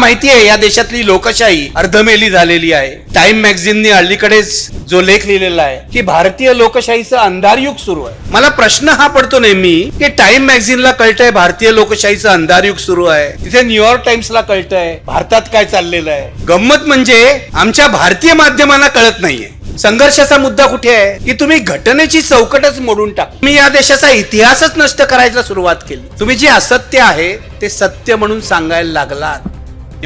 माहिती आहे या देशातली लोकशाही अर्धमेली झालेली आहे. टाइम मॅगझिनने अलीकडेच जो लेख लिहिलेला आहे की भारतीय लोकशाहीचं अंधारयुग सुरू आहे. मला प्रश्न हा पडतो नेहमी की टाइम मॅगझिनला कळतंय भारतीय लोकशाहीचं अंधारयुग सुरू आहे? तिथे न्यूयॉर्क टाइम्सला कळतंय भारतात काय चाललेलं आहे? गंमत म्हणजे आमच्या भारतीय माध्यमांना कळत नाहीये. संघर्षाचा मुद्दा कुठे आहे? की तुम्ही घटनेची चौकटच मोडून टाक. तुम्ही या देशाचा इतिहासच नष्ट करायला सुरुवात केली. तुम्ही जे असत्य आहे ते सत्य म्हणून सांगायला लागलात.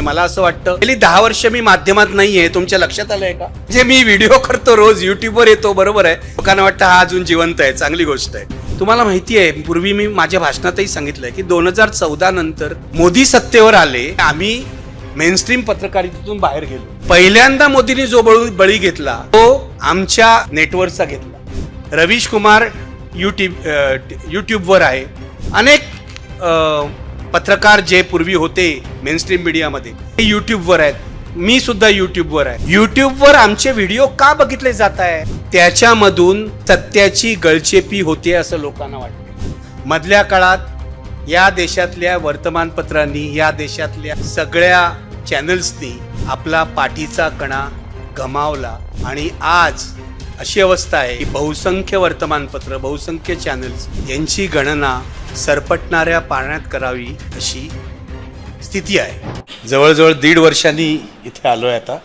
मला असं वाटतं गेली दहा वर्ष मी माध्यमात नाहीये तुमच्या लक्षात आलंय का? जे मी व्हिडिओ करतो रोज युट्यूबवर येतो बरोबर आहे? लोकांना वाटतं हा अजून जिवंत आहे चांगली गोष्ट आहे. तुम्हाला माहिती आहे पूर्वी मी माझ्या भाषणातही सांगितलंय की दोन हजार चौदा नंतर मोदी सत्तेवर आले आम्ही मेनस्ट्रीम पत्रकारितेतून बाहेर गेलो. पहिल्यांदा मोदींनी जो बळू बळी घेतला तो आमच्या नेटवर्कचा घेतला. रवीश कुमार युट्यूब युट्यूबवर आहे. अनेक पत्रकार जे पूर्वी होते मेनस्ट्रीम मीडियामध्ये ते युट्यूबवर आहेत. मी सुद्धा युट्यूबवर आहे. युट्यूबवर आमचे व्हिडिओ का बघितले जात आहे? त्याच्यामधून सत्याची गळचेपी होते असं लोकांना वाटतं. मधल्या काळात या देशातल्या वर्तमानपत्रांनी या देशातल्या सगळ्या चॅनल्सनी आपला पाठीचा कणा गमावला आणि आज अशी अवस्था आहे की बहुसंख्य वर्तमानपत्र बहुसंख्य चॅनल्स यांची गणना सरपटणाऱ्या पाण्यात करावी अशी स्थिती आहे. जवळजवळ दीड वर्षांनी इथे आलो आहे आता.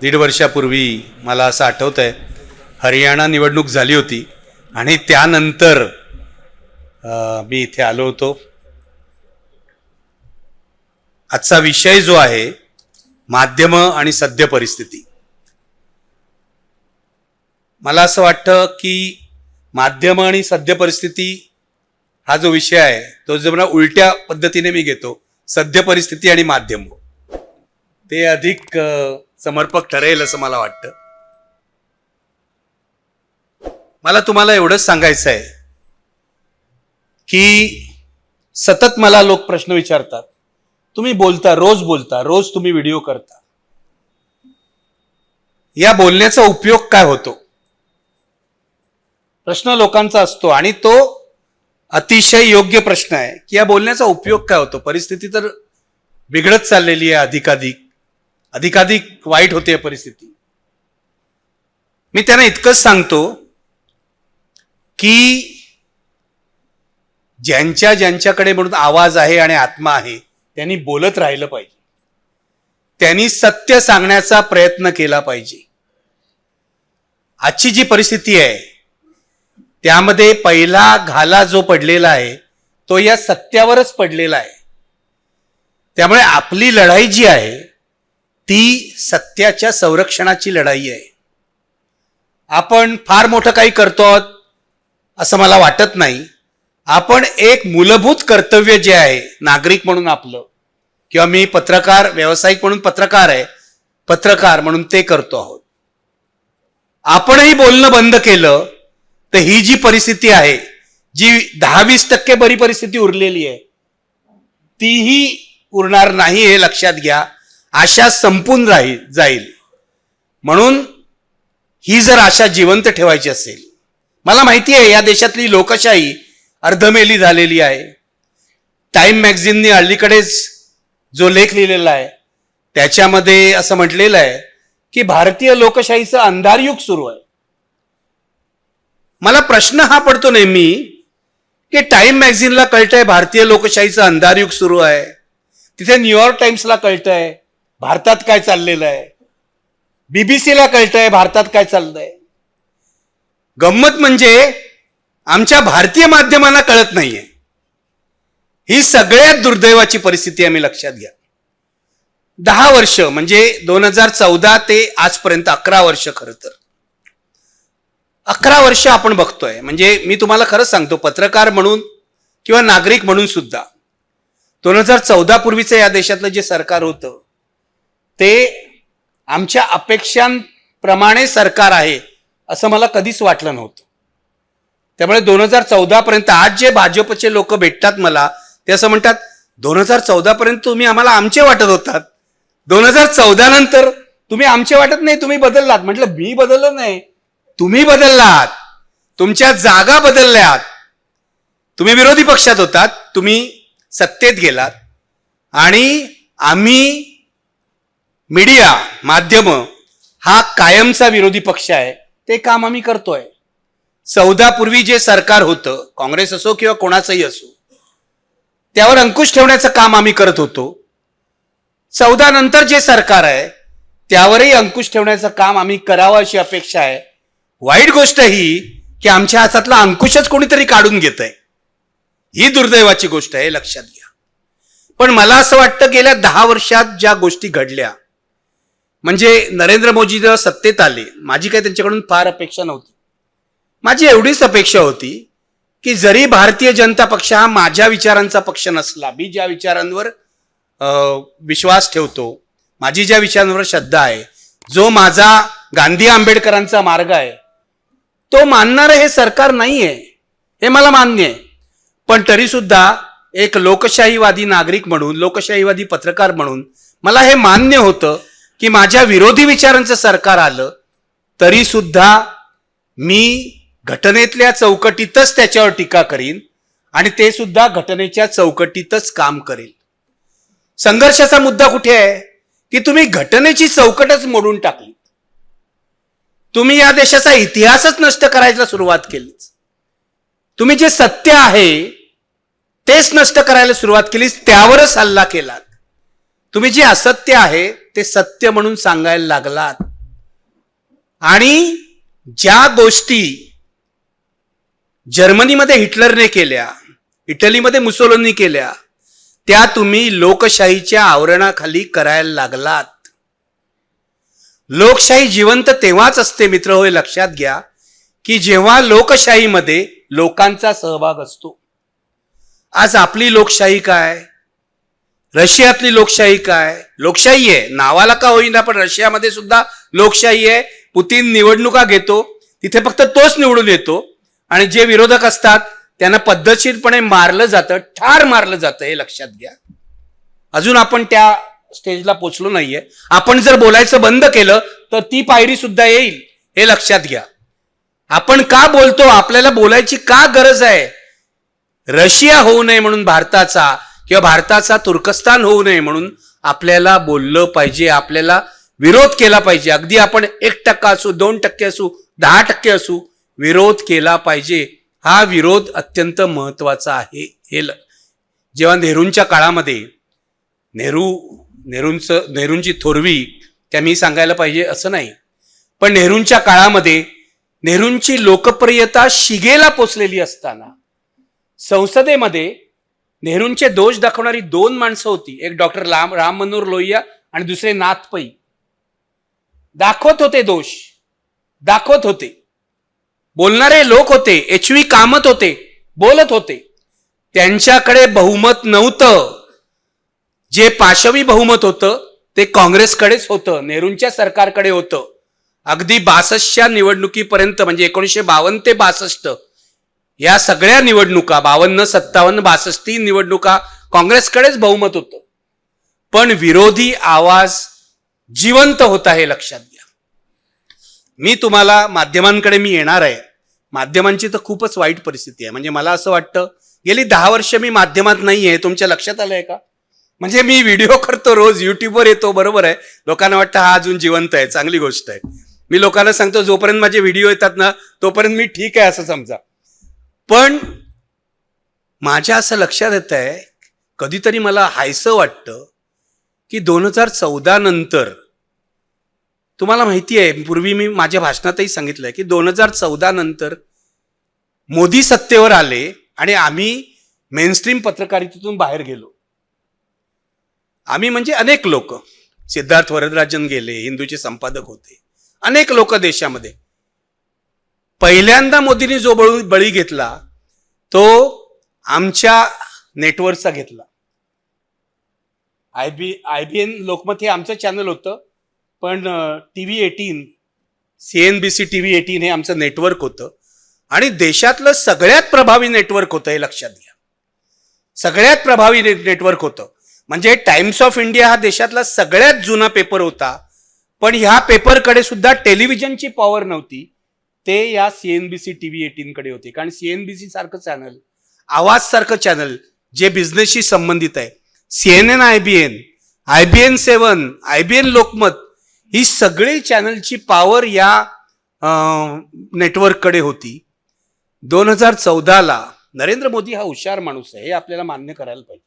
दीड वर्षापूर्वी मला असं आठवत आहे हरियाणा निवडणूक झाली होती आणि त्यानंतर मी इथे आलो होतो. आजचा विषय जो आहे माध्यम आणि सद्य परिस्थिती. मला असं वाटतं की माध्यम आणि सद्य परिस्थिती हा जो विषय आहे तो जो मला उलट्या पद्धतीने मी घेतो सद्य परिस्थिती आणि माध्यम. ते अधिक समर्पक ठरेल असं मला वाटतं. मला तुम्हाला एवढंच सांगायचं आहे की सतत मला लोक प्रश्न विचारतात. तुम्ही बोलता रोज बोलता रोज तुम्ही व्हिडिओ करता. या बोलण्याचा उपयोग काय होतो? प्रश्न लोकांचा असतो आणि तो अतिशय योग्य प्रश्न आहे की या बोलण्याचा उपयोग काय होतो? परिस्थिती तर बिघडत चाललेली आहे अधिकाधिक. अधिकाधिक वाईट होते परिस्थिती. मी त्यांना इतकंच सांगतो की ज्यांच्या ज्यांच्याकडे म्हणून आवाज आहे आणि आत्मा आहे त्यांनी बोलत राहिलं पाहिजे. त्यांनी सत्य सांगण्याचा प्रयत्न केला पाहिजे. आजची जी परिस्थिती आहे त्यामध्ये पहिला घाला जो पडलेला आहे तो या सत्यावरच पडलेला आहे. त्यामुळे आपली लढाई जी आहे ती सत्याच्या संरक्षणाची लढाई आहे. आपण फार मोठं काही करतो आहोत असं मला वाटत नाही. आपण एक मूलभूत कर्तव्य जे आहे नागरिक म्हणून आपलं किंवा मी पत्रकार व्यावसायिक म्हणून पत्रकार आहे पत्रकार म्हणून ते करतो आहोत. आपणही बोलणं बंद केलं तर ही जी परिस्थिती आहे जी दहा वीस टक्के बरी परिस्थिती उरलेली आहे तीही उरणार नाही हे लक्षात घ्या. आशा संपून राहील जाईल. म्हणून ही जर आशा जिवंत ठेवायची असेल मला माहिती आहे या देशातली लोकशाही अर्धमेली झालेली आहे. टाइम मॅगझिनने अलीकडेच जो लेख लिहिलेला आहे त्याच्यामध्ये असं म्हटलेलं आहे की भारतीय लोकशाहीचं अंधारयुग सुरू आहे. मला प्रश्न हा पडतो नेहमी की टाइम मॅगझिनला कळतंय भारतीय लोकशाहीचं अंधारयुग सुरू आहे. तिथे न्यूयॉर्क टाइम्सला कळतंय भारतात काय चाललेलं आहे. बीबीसीला कळतंय भारतात काय चाललंय. गंमत म्हणजे आमच्या भारतीय माध्यमांना कळत नाहीये. ही सगळ्यात दुर्दैवाची परिस्थिती आम्ही लक्षात घ्या. दहा वर्ष म्हणजे दोन हजार चौदा ते आजपर्यंत अकरा वर्ष खरं तर. अकरा वर्ष आपण बघतोय. म्हणजे मी तुम्हाला खरंच सांगतो पत्रकार म्हणून किंवा नागरिक म्हणून सुद्धा दोन हजार चौदा पूर्वीचं या देशातलं जे सरकार होतं ते आमच्या अपेक्षांप्रमाणे सरकार आहे असं मला कधीच वाटलं नव्हतं. त्यामुळे दोन हजार चौदापर्यंत आज जे भाजपचे लोक भेटतात मला ते असं म्हणतात दोन हजार चौदापर्यंत तुम्ही आम्हाला आमचे वाटत होतात. दोन हजार चौदा नंतर तुम्ही आमचे वाटत नाही तुम्ही बदललात. म्हटलं मी बदललं नाही. तुम्ही बदललात तुमच्या जागा बदलल्यात तुम्ही विरोधी पक्षात होतात तुम्ही सत्तेत गेलात आणि आम्ही मीडिया माध्यम हा कायमचा विरोधी पक्ष आहे ते काम आम्ही करतोय. चौदा पूर्वी जे सरकार होतं काँग्रेस असो किंवा कोणाचंही असो त्यावर अंकुश ठेवण्याचं काम आम्ही करत होतो. चौदा नंतर जे सरकार आहे त्यावरही अंकुश ठेवण्याचं काम आम्ही करावं अशी अपेक्षा आहे. वाईट गोष्ट ही की आमच्या हातातला अंकुशच कोणीतरी काढून घेत आहे ही दुर्दैवाची गोष्ट आहे लक्षात घ्या. पण मला असं वाटतं गेल्या दहा वर्षात ज्या गोष्टी घडल्या म्हणजे नरेंद्र मोदी जेव्हा सत्तेत आले माझी काही त्यांच्याकडून फार अपेक्षा नव्हती. माझी एवढीच अपेक्षा होती की जरी भारतीय जनता पक्ष हा माझ्या विचारांचा पक्ष नसला मी ज्या विचारांवर विश्वास ठेवतो माझी ज्या विचारांवर श्रद्धा आहे जो माझा गांधी आंबेडकरांचा मार्ग आहे तो मानणारं हे सरकार नाही आहे हे मला मान्य आहे. पण तरीसुद्धा एक लोकशाहीवादी नागरिक म्हणून लोकशाहीवादी पत्रकार म्हणून मला हे मान्य होतं की माझ्या विरोधी विचारांचं सरकार आलं तरीसुद्धा मी घटनेतल्या चौकटीतच त्याच्यावर टीका करीन आणि ते सुद्धा घटनेच्या चौकटीतच काम करेल. संघर्षाचा मुद्दा कुठे आहे? की तुम्ही घटनेची चौकटच मोडून टाकली. तुम्ही या देशाचा इतिहासच नष्ट करायला सुरुवात केली तुम्ही जे सत्य आहे तेच नष्ट करायला सुरुवात केलीच त्यावरच हल्ला केलात. तुम्ही जे असत्य आहे ते सत्य म्हणून सांगायला लागलात. आणि ज्या गोष्टी जर्मनीमध्ये हिटलरने केल्या इटलीमध्ये मुसोलोनी केल्या त्या तुम्ही लोकशाहीच्या आवरणाखाली करायला लागलात. लोकशाही जिवंत तेव्हाच असते मित्र होय लक्षात घ्या की जेव्हा लोकशाहीमध्ये लोकांचा सहभाग असतो. आज आपली लोकशाही काय? रशियातली लोकशाही काय? लोकशाही आहे. नावाला का होईना पण रशियामध्ये सुद्धा लोकशाही आहे. पुतीन निवडणुका घेतो तिथे फक्त तोच निवडून येतो. आणि जे विरोधक असतात त्यांना पद्धतशीरपणे मारलं जातं ठार मारलं जातं हे लक्षात घ्या. अजून आपण त्या स्टेजला पोचलो नाहीये. आपण जर बोलायचं बंद केलं तर ती पायरी सुद्धा येईल. हे लक्षात घ्या. आपण का बोलतो? आपल्याला बोलायची का गरज आहे? रशिया होऊ नये म्हणून भारताचा किंवा भारताचा तुर्कस्तान होऊ नये म्हणून आपल्याला बोललं पाहिजे आपल्याला विरोध केला पाहिजे. अगदी आपण एक टक्का असू दोन टक्के असू दहा टक्के असू विरोध केला पाहिजे. हा विरोध अत्यंत महत्त्वाचा आहे. हे ल- जेव्हा नेहरूंच्या काळामध्ये नेहरू नेहरूंचं नेहरूंची थोरवी त्या मी सांगायला पाहिजे असं नाही. पण नेहरूंच्या काळामध्ये नेहरूंची लोकप्रियता शिगेला पोचलेली असताना संसदेमध्ये नेहरूंचे दोष दाखवणारी दोन माणसं होती. एक डॉक्टर राम राम मनोहर लोहिया आणि दुसरे नाथ पै. दाखवत होते दोष. दाखवत होते. बोलणारे लोक होते एच व्ही कामत होते बोलत होते. त्यांच्याकडे बहुमत नव्हतं. जे पाशवी बहुमत होतं ते काँग्रेसकडेच होतं नेहरूंच्या सरकारकडे होतं. अगदी बासष्टच्या निवडणुकीपर्यंत म्हणजे एकोणीसशे बावन्न ते बासष्ट या सगळ्या निवडणुका बावन्न सत्तावन्न बासष्ट तीन निवडणुका काँग्रेसकडेच बहुमत होतं. पण विरोधी आवाज जिवंत होता हे लक्षात घ्या. मी तुम्हाला माध्यमांकडे मी येणार आहे. माध्यमांची तर खूपच वाईट परिस्थिती आहे. म्हणजे मला असं वाटतं गेली दहा वर्ष मी माध्यमात नाही आहे तुमच्या लक्षात आलंय का? म्हणजे मी व्हिडिओ करतो रोज युट्यूबवर येतो बरोबर आहे. लोकांना वाटतं हा अजून जिवंत आहे चांगली गोष्ट आहे. मी लोकांना सांगतो जोपर्यंत माझे व्हिडिओ येतात ना तोपर्यंत मी ठीक आहे असं समजा. पण माझ्या असं लक्षात येत आहे कधीतरी मला हायसं वाटतं की दोन हजार चौदा नंतर तुम्हाला माहिती आहे पूर्वी मी माझ्या भाषणातही सांगितलंय की दोन हजार चौदा नंतर मोदी सत्तेवर आले आणि आम्ही मेनस्ट्रीम पत्रकारितेतून बाहेर गेलो. आम्ही म्हणजे अनेक लोक. सिद्धार्थ वरदराजन गेले हिंदूचे संपादक होते. अनेक लोक देशामध्ये. पहिल्यांदा मोदींनी जो बळू बळी घेतला तो आमच्या नेटवर्कचा घेतला. I B I B N Lokmat हे आमचं चॅनल होतं पण T V eighteen C N B C T V eighteen हे आमचं नेटवर्क होतं. आणि देशातलं सगळ्यात प्रभावी नेटवर्क होतं हे लक्षात घ्या. सगळ्यात प्रभावी ने- नेटवर्क होतं. म्हणजे टाइम्स ऑफ इंडिया हा देशातला सगळ्यात जुना पेपर होता. पण ह्या पेपरकडे सुद्धा टेलिव्हिजनची पॉवर नव्हती. ते या सीएनबीसी टी व्ही एटीनकडे होते. कारण सीएनबीसी सारखं चॅनल आवाज सारखं चॅनल जे बिझनेसशी संबंधित आहे. CNN I B N I B N seven I B N Lokmat ही सगळी चॅनलची पॉवर या नेटवर्ककडे होती. दोन हजार चौदाला नरेंद्र मोदी हा हुशार माणूस आहे हे आपल्याला मान्य करायला पाहिजे.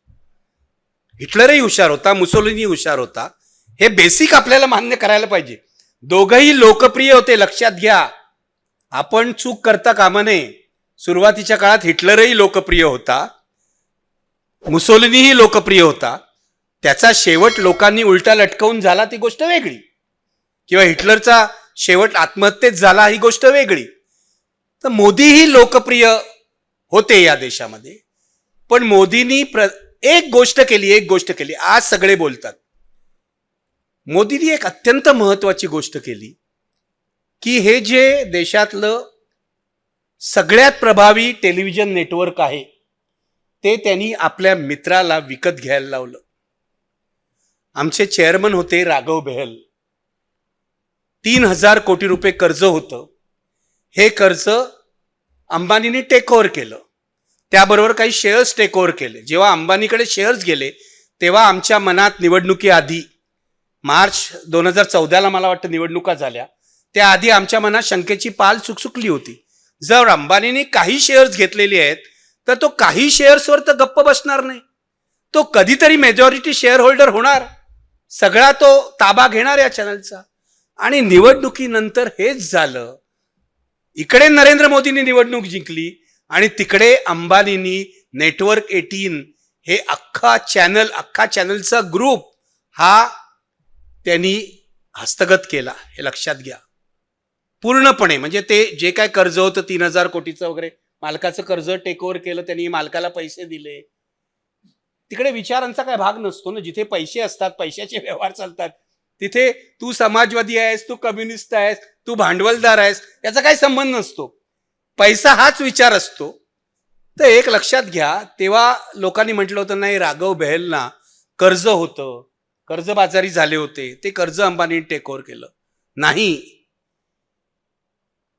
हिटलरही हुशार होता मुसोलिनी हुशार होता. हे बेसिक आपल्याला मान्य करायला पाहिजे. दोघंही लोकप्रिय होते लक्षात घ्या. आपण चूक करता कामा नये. सुरुवातीच्या काळात हिटलरही लोकप्रिय होता. मुसोलिनीही लोकप्रिय होता. त्याचा शेवट लोकांनी उलटा लटकवून झाला ती गोष्ट वेगळी. किंवा हिटलरचा शेवट आत्महत्येत झाला ही गोष्ट वेगळी. तर मोदीही लोकप्रिय होते या देशामध्ये. पण मोदींनी प्र एक गोष्ट केली एक गोष्ट केली. आज सगळे बोलतात. मोदींनी एक अत्यंत महत्वाची गोष्ट केली की हे जे देशातलं सगळ्यात प्रभावी टेलिव्हिजन नेटवर्क आहे ते त्यांनी आपल्या मित्राला विकत घ्यायला लावलं. आमचे चेअरमन होते राघव बेहल. तीन हजार कोटी रुपये कर्ज होतं. हे कर्ज अंबानीने टेक ओव्हर केलं. त्याबरोबर काही शेअर्स टेक ओव्हर केले. जेव्हा अंबानीकडे शेअर्स गेले तेव्हा आमच्या मनात निवडणुकीआधी मार्च दोन हजार चौदाला मला वाटतं निवडणुका झाल्या. त्याआधी आमच्या मनात शंकेची पाल चुकचुकली होती. जर अंबानीने काही शेअर्स घेतलेले आहेत तर तो काही शेअर्सवर तर गप्प बसणार नाही. तो कधीतरी मेजॉरिटी शेअर होल्डर होणार. सगळा तो ताबा घेणार या चॅनलचा आणि निवडणुकीनंतर हेच झालं. इकडे नरेंद्र मोदींनी निवडणूक जिंकली आणि तिकडे अंबानींनी नेटवर्क एटीन हे अख्खा चॅनल अख्खा चॅनलचा ग्रुप हा त्यांनी हस्तगत केला. हे लक्षात घ्या. पूर्णपणे म्हणजे ते जे काय कर्ज होतं तीन हजार कोटीचं वगैरे मालकाचं कर्ज टेक ओव्हर केलं त्यांनी मालकाला पैसे दिले. तिकडे विचारांचा काय भाग नसतो ना. जिथे पैसे असतात पैशाचे व्यवहार चालतात तिथे तू समाजवादी आहेस तू कम्युनिस्ट आहेस तू भांडवलदार आहेस याचा काही संबंध नसतो. पैसा हाच विचार असतो. तर एक लक्षात घ्या तेव्हा लोकांनी म्हटलं होतं नाही राघव बहलना कर्ज होतं. कर्जबाजारी झाले होते. ते कर्ज अंबानी टेक ओव्हर केलं. नाही.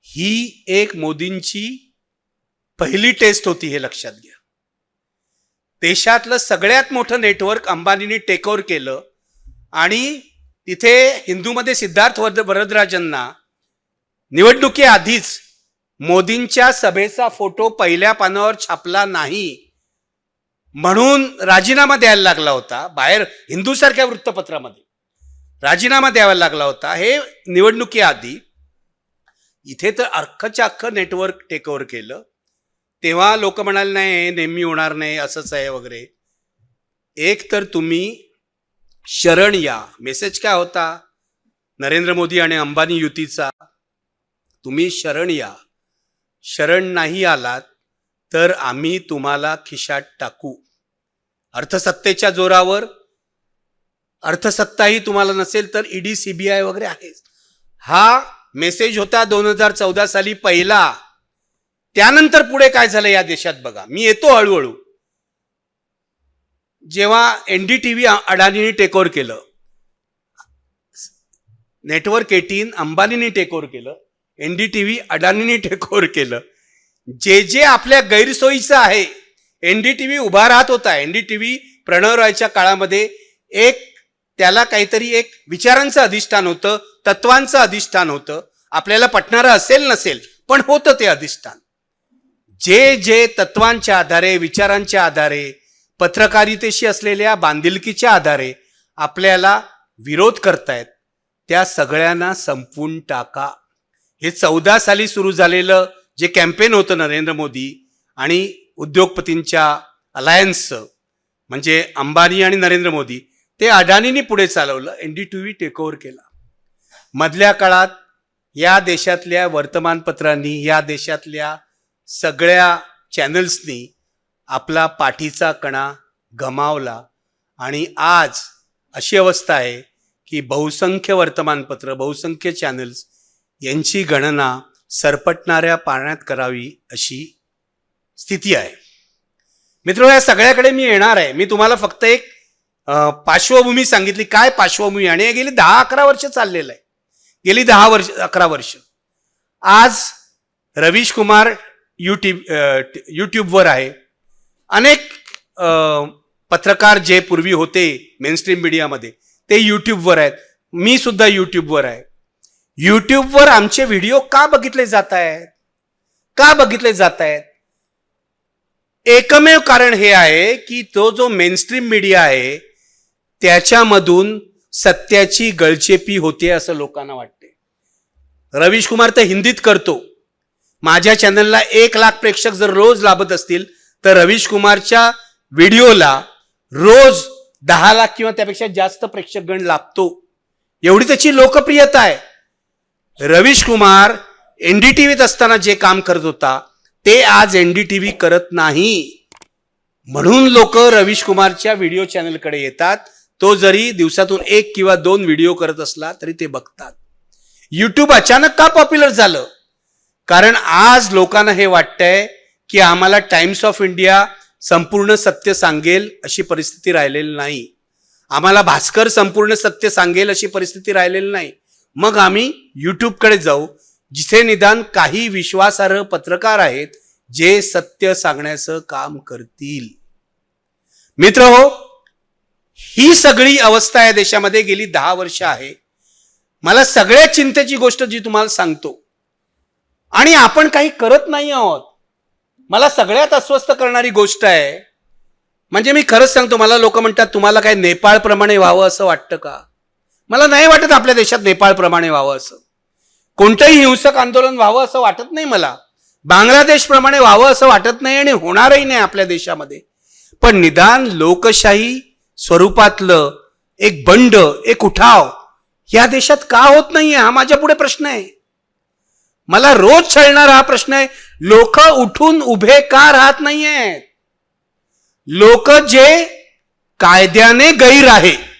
ही एक मोदींची पहिली टेस्ट होती हे लक्षात घ्या. देशातलं सगळ्यात मोठं नेटवर्क अंबानीने टेक ओव्हर केलं आणि तिथे हिंदूमध्ये सिद्धार्थ वरद वरदराजांना निवडणुकीआधीच मोदींच्या सभेचा फोटो पहिल्या पानावर छापला नाही म्हणून राजीनामा द्यायला लागला होता. बाहेर हिंदूसारख्या वृत्तपत्रामध्ये राजीनामा द्यावा लागला होता. हे निवडणुकीआधी इथे तर अख्खच्या अख्खं नेटवर्क टेकओव्हर केलं. तेव्हा लोक म्हणाले नाही हे नेहमी होणार नाही असंच आहे वगैरे. एक तर तुम्ही शरण या. मेसेज काय होता? नरेंद्र मोदी आणि अंबानी युतीचा. तुम्ही शरण या. शरण नाही आलात तर आम्ही तुम्हाला खिशात टाकू. अर्थसत्तेच्या जोरावर अर्थसत्ताही तुम्हाला नसेल तर ईडी सीबीआय वगैरे आहेच हा मेसेज होता दोन हजार चौदा साली पहिला. त्यानंतर पुढे काय झालं या देशात बघा. मी येतो हळूहळू. जेव्हा एन डी टी व्ही अडाणीने टेक केलं नेटवर्क एटीन अंबानीने टेक केलं एन डी टी व्ही अडाणीने टेकोर केलं. जे जे आपल्या गैरसोयीचं आहे एन डी टी व्ही उभा राहत होता. N D T V Pranav रायच्या काळामध्ये एक त्याला काहीतरी एक विचारांचं अधिष्ठान होतं तत्वांचं अधिष्ठान होतं. आपल्याला पटणारं असेल नसेल पण होतं ते अधिष्ठान. जे जे तत्वांच्या आधारे विचारांच्या आधारे पत्रकारितेशी असलेल्या बांधिलकीच्या आधारे आपल्याला विरोध करतायत त्या सगळ्यांना संपवून टाका. हे चौदा साली सुरू झालेलं जे कॅम्पेन होतं नरेंद्र मोदी आणि उद्योगपतींच्या अलायन्सचं म्हणजे अंबानी आणि नरेंद्र मोदी ते अडाणींनी पुढे चालवलं. N D T V takeover केला. मधल्या काळात या देशातल्या वर्तमानपत्रांनी या देशातल्या सगळ्या चॅनल्सनी आपला पाठीचा कणा गमावला. आणि आज अशी अवस्था आहे की बहुसंख्य वर्तमानपत्र बहुसंख्य चॅनल्स यांची गणना सरपटणाऱ्या पाण्यात करावी अशी स्थिती आहे. मित्र या सगळ्याकडे मी येणार आहे. मी तुम्हाला फक्त एक पार्श्वभूमी सांगितली. काय पार्श्वभूमी? आणि हे गेली दहा अकरा वर्ष चाललेलं आहे. गेली दहा वर्ष अकरा वर्ष. आज रवीश कुमार युट्यूब यूट्यूबवर आहे. अनेक पत्रकार जे पूर्वी होते मेनस्ट्रीम मीडियामध्ये ते यूट्यूबवर आहेत. मी सुद्धा यूट्यूबवर आहे. यूट्यूबवर आमचे व्हिडिओ का बघितले जात आहेत? का बघितले जात आहेत? एकमेव कारण हे आहे की तो जो मेनस्ट्रीम मीडिया आहे त्याच्यामधून सत्याची गळचेपी होते असं लोकांना वाटते. रवीश कुमार तर हिंदीत करतो. माझ्या चॅनलला एक लाख प्रेक्षक जर रोज लाभत असतील तर रवीश कुमारच्या व्हिडिओला रोज दहा लाख किंवा त्यापेक्षा जास्त प्रेक्षकगण लाभतो. एवढी त्याची लोकप्रियता आहे. रवीश कुमार एनडीटीव्हीत असताना जे काम करत होता ते आज एनडीटीव्ही करत नाही. म्हणून लोक रवीश कुमारच्या व्हिडिओ चॅनलकडे येतात. तो जरी दिवसातून एक किंवा दोन व्हिडिओ करत असला तरी ते बघतात. युट्यूब अचानक का पॉप्युलर झालं? कारण आज लोकांना हे वाटतंय की आम्हाला टाइम्स ऑफ इंडिया संपूर्ण सत्य सांगेल अशी परिस्थिती राहिलेली नाही. आम्हाला भास्कर संपूर्ण सत्य सांगेल अशी परिस्थिती राहिलेली नाही. मग आम्ही यूट्यूबकडे जाऊ जिथे निदान काही विश्वासार्ह पत्रकार आहेत जे सत्य सांगण्याचं काम करतील. मित्र हो ही सगळी अवस्था या देशामध्ये गेली दहा वर्ष आहे. मला सगळ्या चिंतेची गोष्ट जी तुम्हाला सांगतो आणि आपण काही करत नाही आहोत मला सगळ्यात अस्वस्थ करणारी गोष्ट आहे. म्हणजे मी खरंच सांगतो मला लोक म्हणतात तुम्हाला काय नेपाळप्रमाणे व्हावं असं वाटतं का? मला नाही वाटत आपल्या देशात नेपाळप्रमाणे व्हावं असं. कोणतंही हिंसक आंदोलन व्हावं असं वाटत नाही मला. बांगलादेशप्रमाणे व्हावं असं वाटत नाही आणि होणारही नाही आपल्या देशामध्ये. पण निदान लोकशाही स्वरूपातलं एक बंड एक उठाव या देशात का होत नाहीये हा माझ्या पुढे प्रश्न आहे. मला रोज छळणारा हा प्रश्न आहे लोक उठून उभे का राहत नाहीयेत? लोक जे कायद्याने गैर आहे.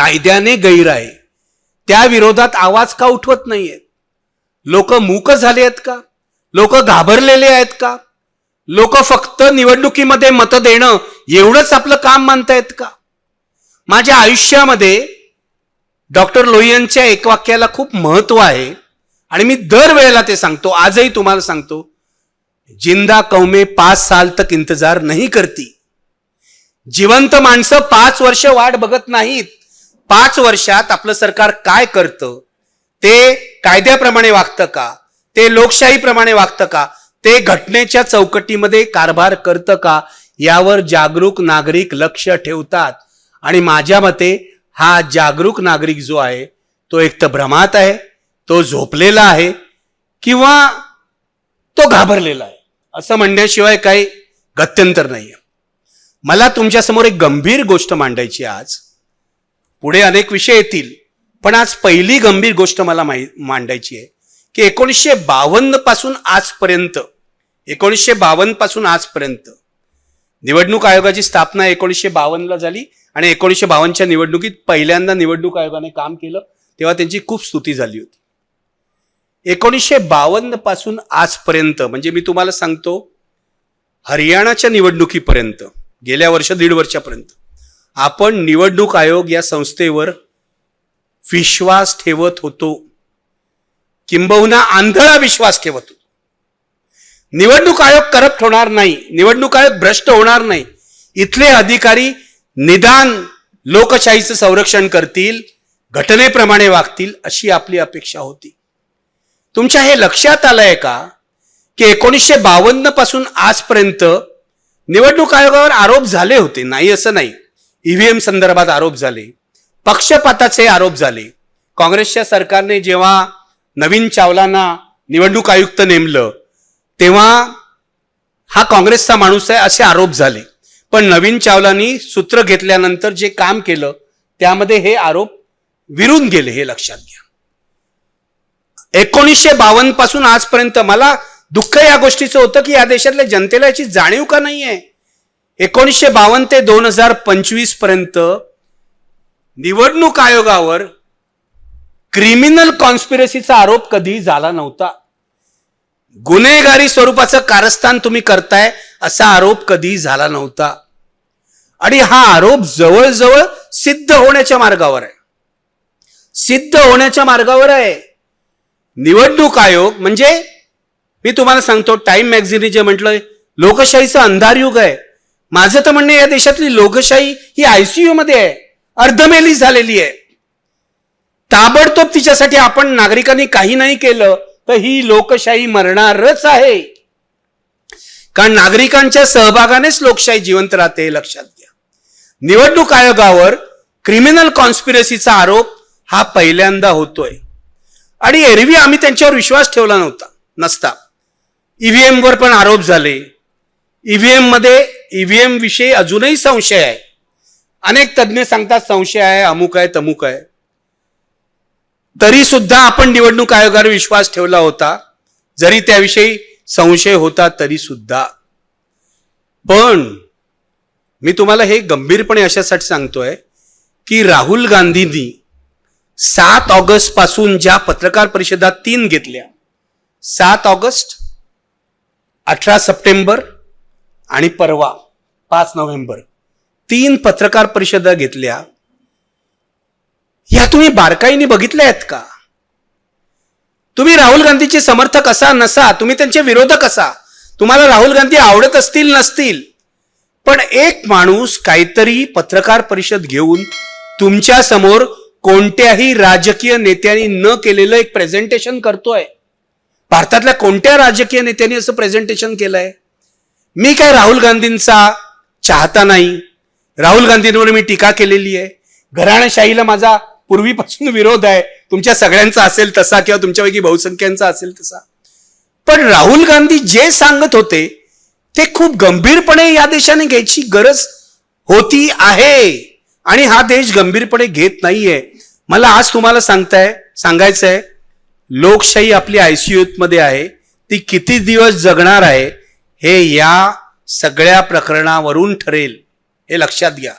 कायद्याने गैर आहे. त्या विरोधात आवाज का उठवत नाहीयेत लोक मूक झाले आहेत का? लोक घाबरलेले आहेत का? लोक फक्त निवडणुकीमध्ये मत देणं एवढंच आपलं काम मानतायत का? माझ्या आयुष्यामध्ये डॉक्टर लोहियांच्या एक वाक्याला खूप महत्त्व आहे आणि मी दरवेळेला ते सांगतो आजही तुम्हाला सांगतो. जिंदा कौमे पाच साल तक इंतजार नाही करती. जिवंत माणसं पाच वर्ष वाट बघत नाहीत. पाच वर्षात आपलं सरकार काय करतं? ते कायद्याप्रमाणे वागतं का? ते लोकशाहीप्रमाणे वागतं का? ते घटनेच्या चौकटीमध्ये कारभार करतं का? यावर जागरूक नागरिक लक्ष ठेवतात. आणि माझ्या मते हा जागरूक नागरिक जो आहे तो एक तर भ्रमात आहे तो झोपलेला आहे किंवा तो घाबरलेला आहे. असं म्हणण्याशिवाय काही गत्यंतर नाही आहे मला तुमच्यासमोर एक गंभीर गोष्ट मांडायची आज. पुढे अनेक विषय येतील. पण आज पहिली गंभीर गोष्ट मला माही मांडायची आहे की एकोणीसशे बावन्नपासून आजपर्यंत एकोणीसशे बावन्नपासून आजपर्यंत निवडणूक आयोगाची स्थापना एकोणीसशे बावन्नला झाली आणि एकोणीसशे बावन्नच्या निवडणुकीत पहिल्यांदा निवडणूक आयोगाने काम केलं तेव्हा त्यांची खूप स्तुती झाली होती. एकोणीसशे बावन्नपासून आजपर्यंत म्हणजे मी तुम्हाला सांगतो हरियाणाच्या निवडणुकीपर्यंत गेल्या वर्ष दीड वर्षापर्यंत आपण निवडणूक आयोग या संस्थेवर विश्वास ठेवत होतो. किंबहुना आंधळा विश्वास ठेवत होतो. निवडणूक आयोग करप्ट होणार नाही निवडणूक आयोग भ्रष्ट होणार नाही. इथले अधिकारी निदान लोकशाहीचं संरक्षण करतील घटनेप्रमाणे वागतील अशी आपली अपेक्षा होती. तुमच्या हे लक्षात आलंय का? की एकोणीसशे बावन्नपासून आजपर्यंत निवडणूक आयोगावर आरोप झाले होते. नाही असं नाही. ईव्हीएम संदर्भात आरोप झाले पक्षपाताचे आरोप झाले. काँग्रेसच्या सरकारने जेव्हा नवीन चावलांना निवडणूक आयुक्त नेमलं तेव्हा हा काँग्रेसचा माणूस आहे असे आरोप झाले. पण नवीन चावलांनी सूत्र घेतल्यानंतर जे काम केलं त्यामध्ये हे आरोप विरून गेले हे लक्षात घ्या. एकोणीसशे बावन्नपासून आजपर्यंत मला दुःख या गोष्टीचं होतं की या देशातल्या जनतेला याची जाणीव का नाहीये? एकोणीसशे बावन्न ते दोन हजार पंचवीसपर्यंत निवडणूक आयोगावर क्रिमिनल कॉन्स्पिरसीचा आरोप कधी झाला नव्हता. गुन्हेगारी स्वरूपाचं कारस्थान तुम्ही करताय असा आरोप कधी झाला नव्हता. आणि हा आरोप जवळजवळ सिद्ध होण्याच्या मार्गावर आहे. सिद्ध होण्याच्या मार्गावर आहे. निवडणूक आयोग म्हणजे मी तुम्हाला सांगतो टाइम मॅगझिनने जे म्हटलंय लोकशाहीचं अंधार युग आहे. माझं तर म्हणणं या देशातली लोकशाही ही आयसीयू मध्ये आहे. अर्धमेली झालेली आहे. ताबडतोब तिच्यासाठी आपण नागरिकांनी काही नाही केलं तर ही लोकशाही मरणारच आहे. कारण नागरिकांच्या सहभागानेच लोकशाही जिवंत राहते हे लक्षात घ्या. निवडणूक आयोगावर क्रिमिनल कॉन्स्पिरसीचा आरोप हा पहिल्यांदा होतोय. आणि एरवी आम्ही त्यांच्यावर विश्वास ठेवला नव्हता नसता. ईव्हीएम वर पण आरोप झाले. ईव्हीएममध्ये ईव्हीएम विषयी अजूनही संशय आहे. अनेक तज्ज्ञ सांगतात संशय आहे अमुक आहे तमुक आहे. तरी सुद्धा आपण निवडणूक आयोगावर विश्वास ठेवला होता. जरी त्याविषयी संशय होता तरी सुद्धा पण मी तुम्हाला हे गंभीरपणे अशासाठी सांगतोय की राहुल गांधींनी सात ऑगस्टपासून ज्या पत्रकार परिषदा तीन घेतल्या सात ऑगस्ट अठरा सप्टेंबर आणि परवा पाच नोव्हेंबर तीन पत्रकार परिषदा घेतल्या. या तुम्ही बारकाईने बघितल्या आहेत का? तुम्ही राहुल गांधीचे समर्थक असा नसा तुम्ही त्यांचे विरोधक असा. तुम्हाला राहुल गांधी आवडत असतील नसतील. पण एक माणूस काहीतरी पत्रकार परिषद घेऊन तुमच्यासमोर कोणत्याही राजकीय नेत्यांनी न केलेलं एक प्रेझेंटेशन करतोय. भारतातल्या कोणत्या राजकीय नेत्यांनी असं प्रेझेंटेशन केलंय? मी काय राहुल गांधींचा चाहता नाही? राहुल गांधींवर मी टीका केलेली आहे. घराणशाहीला माझा पूर्वीपासून विरोध आहे. तुमच्या सगळ्यांचा असेल तसा किंवा तुमच्यापैकी बहुसंख्यांचा असेल तसा. पण राहुल गांधी जे सांगत होते ते खूप गंभीरपणे या देशाने घ्यायची गरज होती आहे. आणि हा देश गंभीरपणे घेत नाहीये. मला आज तुम्हाला सांगताय सांगायचं आहे लोकशाही आपली आयसीयू मध्ये आहे. ती किती दिवस जगणार आहे? हे या सगळ्या प्रकरणावरून ठरेल. हे लक्षात घ्या.